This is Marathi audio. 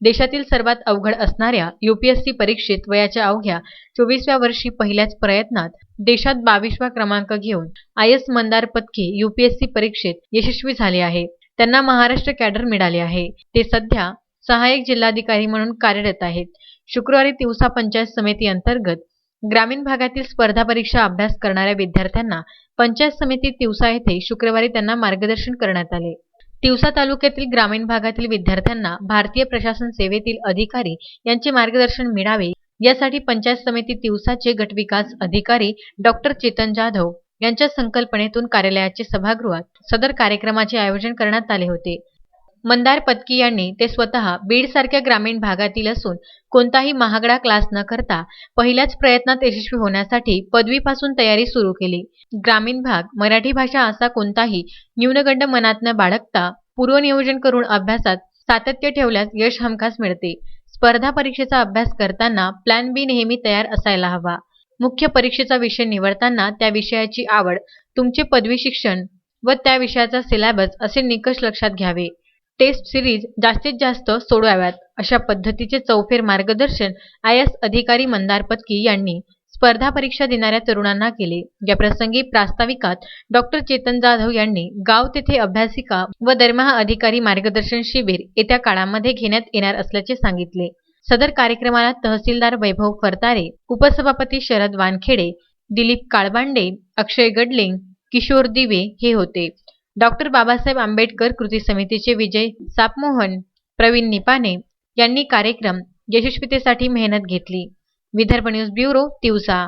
देशातील सर्वात अवघड असणाऱ्या युपीएससी परीक्षेत वयाच्या अवघ्या चोवीसव्या वर्षी पहिल्याच प्रयत्नात देशात बावीसवा क्रमांक घेऊन I S Mandar Patki UPSC परीक्षेत यशस्वी झाले आहे. त्यांना महाराष्ट्र कॅडर मिळाले आहे. ते सध्या सहाय्यक जिल्हाधिकारी म्हणून कार्यरत आहेत. शुक्रवारी तिवसा पंचायत समिती अंतर्गत ग्रामीण भागातील स्पर्धा परीक्षा अभ्यास करणाऱ्या विद्यार्थ्यांना पंचायत समिती तिवसा येथे शुक्रवारी त्यांना मार्गदर्शन करण्यात आले. तिवसा तालुक्यातील ग्रामीण भागातील विद्यार्थ्यांना भारतीय प्रशासन सेवेतील अधिकारी यांचे मार्गदर्शन मिळावे यासाठी पंचायत समिती तिवसाचे गटविकास अधिकारी डॉक्टर चेतन जाधव यांच्या संकल्पनेतून कार्यालयाचे सभागृहात सदर कार्यक्रमाचे आयोजन करण्यात आले होते. मंदार पत्की यांनी ते स्वतः बीडसारख्या ग्रामीण भागातील असून कोणताही महागडा क्लास न करता पहिल्याच प्रयत्नात यशस्वी होण्यासाठी पदवीपासून तयारी सुरू केली. ग्रामीण भाग मराठी भाषा असा कोणताही न्यूनगंड मनात न बाळगता पूर्वनियोजन करून अभ्यासात सातत्य ठेवल्यास यश हमखास मिळते. स्पर्धा परीक्षेचा अभ्यास करताना प्लॅन बी नेहमी तयार असायला हवा. मुख्य परीक्षेचा विषय निवडताना त्या विषयाची आवड तुमचे पदवी शिक्षण व त्या विषयाचा सिलॅबस असे निकष लक्षात घ्यावे. टेस्ट सिरीज जास्तीत जास्त सोडवाव्यात अशा पद्धतीचे चौफेर मार्गदर्शन आय एस अधिकारी मंदार पत्की यांनी स्पर्धा परीक्षा देणाऱ्या तरुणांना केले. या प्रसंगी प्रास्ताविकात डॉक्टर चेतन जाधव यांनी गाव तेथे अभ्यासिका व दरमहा अधिकारी मार्गदर्शन शिबिर येत्या काळामध्ये घेण्यात येणार असल्याचे सांगितले. सदर कार्यक्रमाला तहसीलदार वैभव फरतारे उपसभापती शरद वानखेडे दिलीप काळबांडे अक्षय गडलिंग किशोर दिवे हे होते. डॉक्टर बाबासाहेब आंबेडकर कृती समितीचे विजय सापमोहन प्रवीण निपाने यांनी कार्यक्रम यशस्वीतेसाठी मेहनत घेतली. Vidarbha news bureau Tiwasa.